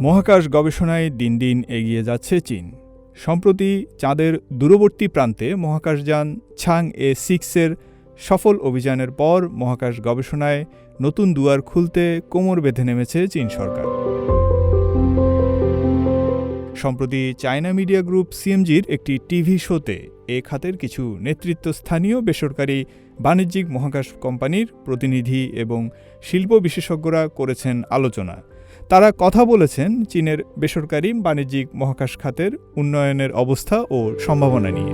মহাকাশ গবেষণায় দিন দিন এগিয়ে যাচ্ছে চীন। সম্প্রতি চাঁদের দূরবর্তী প্রান্তে মহাকাশযান ছাং এ সিক্সের সফল অভিযানের পর মহাকাশ গবেষণায় নতুন দুয়ার খুলতে কোমর বেঁধে নেমেছে চীন সরকার। সম্প্রতি চায়না মিডিয়া গ্রুপ সিএমজির একটি টিভি শোতে এ খাতের কিছু নেতৃত্বস্থানীয় বেসরকারি বাণিজ্যিক মহাকাশ কোম্পানির প্রতিনিধি এবং শিল্প বিশেষজ্ঞরা করেছেন আলোচনা। তারা কথা বলেছেন চীনের বেসরকারি বাণিজ্যিক মহাকাশ খাতের উন্নয়নের অবস্থা ও সম্ভাবনা নিয়ে।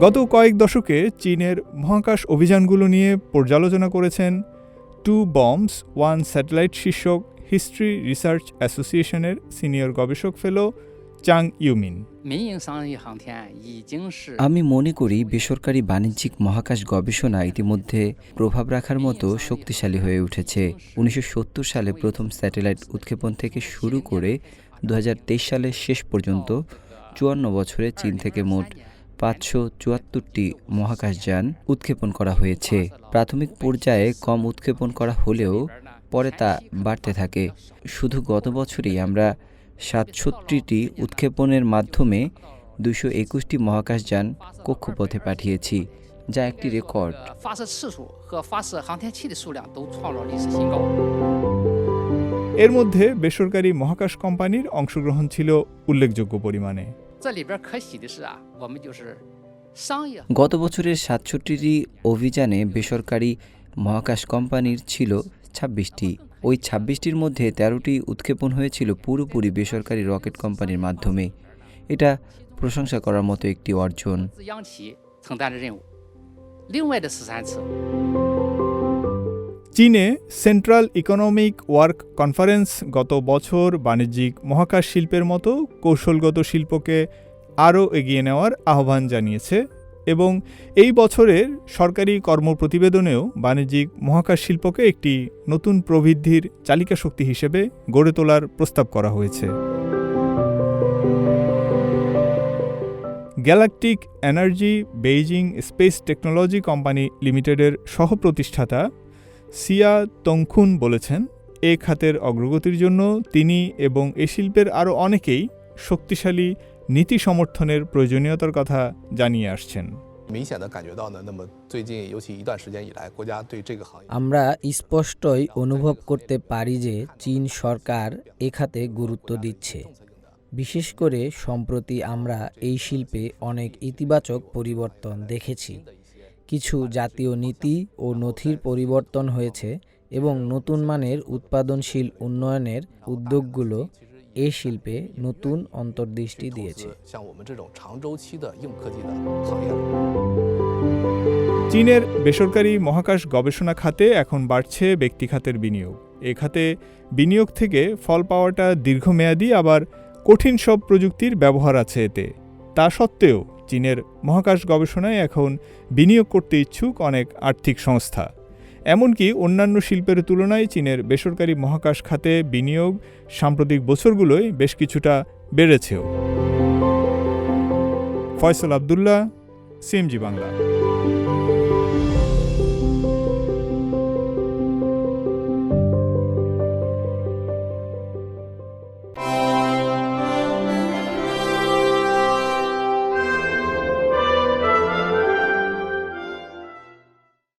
গত কয়েক দশকে চীনের মহাকাশ অভিযানগুলো নিয়ে পর্যালোচনা করেছেন টু বম্বস, ওয়ান স্যাটেলাইট শীর্ষক হিস্ট্রি রিসার্চ অ্যাসোসিয়েশনের সিনিয়র গবেষক ফেলো চাং ইউমিন আমি মনে করি বেসরকারি বাণিজ্যিক মহাকাশ গবেষণা ইতিমধ্যে প্রভাব রাখার মতো শক্তিশালী হয়ে উঠেছে। উনিশশো সত্তর সালে প্রথম স্যাটেলাইট উৎক্ষেপণ থেকে শুরু করে দু হাজার তেইশ সালের শেষ পর্যন্ত চুয়ান্ন বছরে চীন থেকে মোট পাঁচশো চুয়াত্তরটি মহাকাশযান উৎক্ষেপণ করা হয়েছে। প্রাথমিক পর্যায়ে কম উৎক্ষেপণ করা হলেও পরে তা বাড়তে থাকে। শুধু গত বছরই আমরা সাতষট্টিটি উৎক্ষেপণের মাধ্যমে দুশো একুশটি মহাকাশযান কক্ষপথে পাঠিয়েছি যা একটি রেকর্ড। এর মধ্যে বেসরকারি মহাকাশ কোম্পানির অংশগ্রহণ ছিল উল্লেখযোগ্য পরিমাণে। গত বছরের সাতষট্টিটি অভিযানে বেসরকারি মহাকাশ কোম্পানির ছিল ছাব্বিশটি। ওই ছাব্বিশটির মধ্যে তেরোটি উৎক্ষেপণ হয়েছিল পুরোপুরি বেসরকারি রকেট কোম্পানির মাধ্যমে। এটা প্রশংসা করার মতো একটি অর্জন। চীনে সেন্ট্রাল ইকোনমিক ওয়ার্ক কনফারেন্স গত বছর বাণিজ্যিক মহাকাশ শিল্পের মতো কৌশলগত শিল্পকে আরও এগিয়ে নেওয়ার আহ্বান জানিয়েছে এবং এই বছরের সরকারি কর্মপ্রতিবেদনেও বাণিজ্যিক মহাকাশ শিল্পকে একটি নতুন প্রবৃদ্ধির চালিকা শক্তি হিসেবে গড়ে তোলার প্রস্তাব করা হয়েছে। Galactic energy Beijing space technology company লিমিটেডের সহপ্রতিষ্ঠাতা সিয়া তংখুন বলেছেন এ খাতের অগ্রগতির জন্য তিনি এবং এ শিল্পের আরও অনেকেই শক্তিশালী নীতি সমর্থনের প্রয়োজনীয়তার কথা জানিয়ে আসছেন। আমরা স্পষ্টই অনুভব করতে পারি যে চীন সরকার এ খাতে গুরুত্ব দিচ্ছে। বিশেষ করে সম্প্রতি আমরা এই শিল্পে অনেক ইতিবাচক পরিবর্তন দেখেছি। কিছু জাতীয় নীতি ও নথির পরিবর্তন হয়েছে এবং নতুন মানের উৎপাদনশীল উন্নয়নের উদ্যোগগুলো এ শিল্পে নতুন অন্তর্দৃষ্টি দিয়েছে। চীনের বেসরকারি মহাকাশ গবেষণা খাতে এখন বাড়ছে ব্যক্তি খাতের বিনিয়োগ। এ খাতে বিনিয়োগ থেকে ফল পাওয়াটা দীর্ঘমেয়াদী, আবার কঠিন সব প্রযুক্তির ব্যবহার আছে এতে। তা সত্ত্বেও চীনের মহাকাশ গবেষণায় এখন বিনিয়োগ করতে ইচ্ছুক অনেক আর্থিক সংস্থা। এমনকি অন্যান্য শিল্পের তুলনায় চীনের বেসরকারি মহাকাশ খাতে বিনিয়োগ সাম্প্রতিক বছরগুলোয় বেশ কিছুটা বেড়েছেও। ফয়সল আবদুল্লাহ, সিএমজি বাংলা।